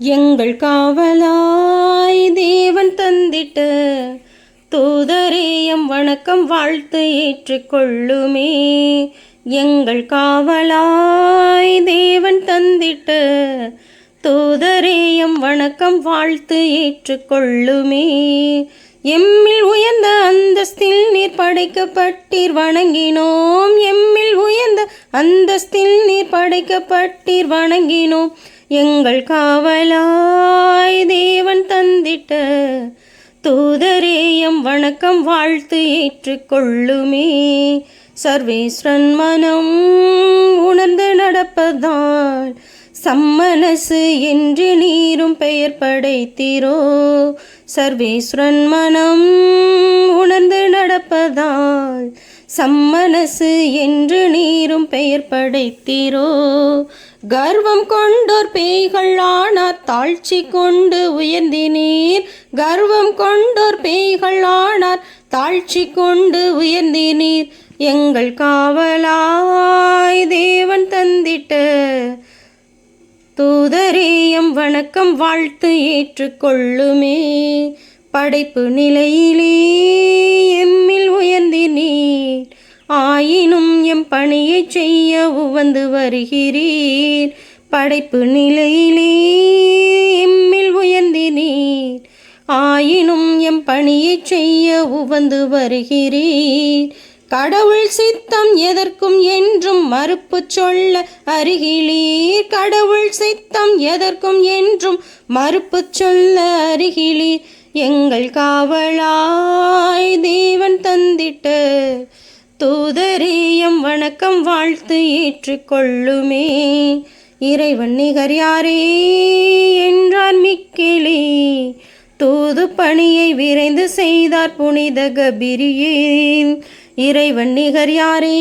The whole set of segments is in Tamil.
எங்கள் காவலாய் தேவன் தந்திட்ட தூதரேயம் வணக்கம் வாழ்த்து ஏற்றுக்கொள்ளுமே. எங்கள் காவலாய் தேவன் தந்திட்ட தூதரேயம் வணக்கம் வாழ்த்து ஏற்றுக்கொள்ளுமே. எம்மில் உயர்ந்த அந்தஸ்தில் நீர் படைக்கப்பட்டீர் வணங்கினோம். எம்மில் உயர்ந்த அந்தஸ்தில் நீர் படைக்கப்பட்டீர் வணங்கினோம். எங்கள் காவலாய் தேவன் தந்திட்ட தூதரேயம் வணக்கம் வாழ்த்து ஏற்றுக்கொள்ளுமே. சர்வேஸ்வரன் மனம் உணர்ந்து நடப்பதால் சம்மனசு என்று நீரும் பெயர் படைத்தீரோ. சர்வேஸ்வரன் மனம் உணர்ந்து நடப்பதால் சம்மனசு என்று நீரும் பெயர் படைத்தீரோ? கர்வம் கொண்டோர் பேய்கள் ஆனார் தாழ்ச்சி கொண்டு உயர்ந்தினீர். கர்வம் கொண்டோர் பேய்கள் ஆனார் தாழ்ச்சி கொண்டு உயர்ந்தினீர். எங்கள் காவலாய் தேவன் தந்திட்ட தூதரேயம் வணக்கம் வாழ்த்து ஏற்றுக்கொள்ளுமே. படைப்பு நிலையிலே ஆயினும் எம் பணியை செய்ய உவந்து வருகிறீர். படைப்பு நிலையிலே எம்மில் உயர்ந்தினீர். ஆயினும் எம் பணியை செய்ய உவந்து வருகிறீர். கடவுள் சித்தம் எதற்கும் என்றும் மறுப்பு சொல்ல அருகிலீர். கடவுள் சித்தம் எதற்கும் என்றும் மறுப்பு சொல்ல அருகிலீர். எங்கள் காவலாய் தேவன் தந்திட்டு தூதரேயம் வணக்கம் வாழ்த்து ஏற்றுக்கொள்ளுமே. இறைவன் நிகர் யாரே என்றார் மிக்கிலே தூது பணியை விரைந்து செய்தார் புனித கபிரியேன் இறைவன் நிகர் யாரே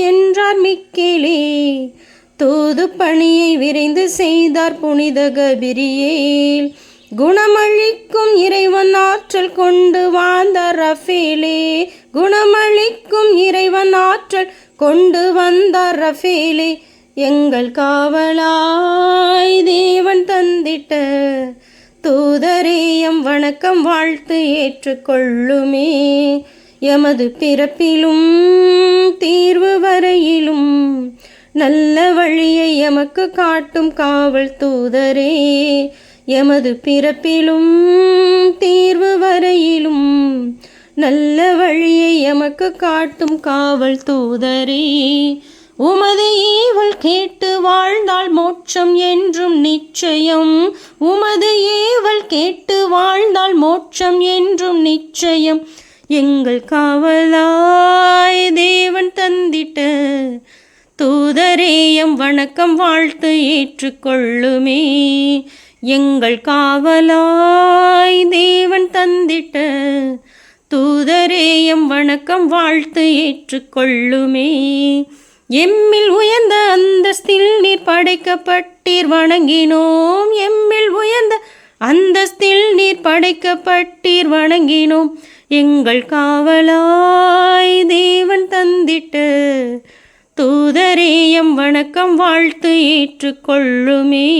என்றார் மிக்கிலே தூது பணியை விரைந்து செய்தார் புனித கபிரியேல். குணமளிக்கும் இறைவன் ஆற்றல் கொண்டு வாழ்ந்த ரஃபீலே. குணமளிக்கும் இறைவன் ஆற்றல் கொண்டு வந்த ரஃபீலே. எங்கள் காவலாய் தேவன் தந்திட்ட தூதரேயம் வணக்கம் வாழ்த்து ஏற்றுக்கொள்ளுமே. எமது பிறப்பிலும் தீர்வு வரையிலும் நல்ல வழியை எமக்கு காட்டும் காவல் தூதரே. எமது பிறப்பிலும் தீர்வு வரையிலும் நல்ல வழியை எமக்கு காட்டும் காவல் தூதரே. உமது ஏவல் கேட்டு வாழ்ந்தால் மோட்சம் என்றும் நிச்சயம். உமது ஏவல் கேட்டு வாழ்ந்தால் மோட்சம் என்றும் நிச்சயம். எங்கள் காவலாய் தேவன் தந்திட்ட தூதரேயம் வணக்கம் வாழ்த்து ஏற்றுக்கொள்ளுமே. எங்கள் காவலாய் தேவன் தந்திட்ட தூதரேயம் வணக்கம் வாழ்த்து ஏற்றுக்கொள்ளுமே. எம்மில் உயர்ந்த அந்தஸ்தில் நீர் படைக்கப்பட்டீர் வணங்கினோம். எம்மில் உயர்ந்த அந்தஸ்தில் நீர் படைக்கப்பட்டீர் வணங்கினோம். எங்கள் காவலாய் தேவன் தந்திட்டு தூதரேயம் வணக்கம் வாழ்த்து ஏற்றுக்கொள்ளுமே.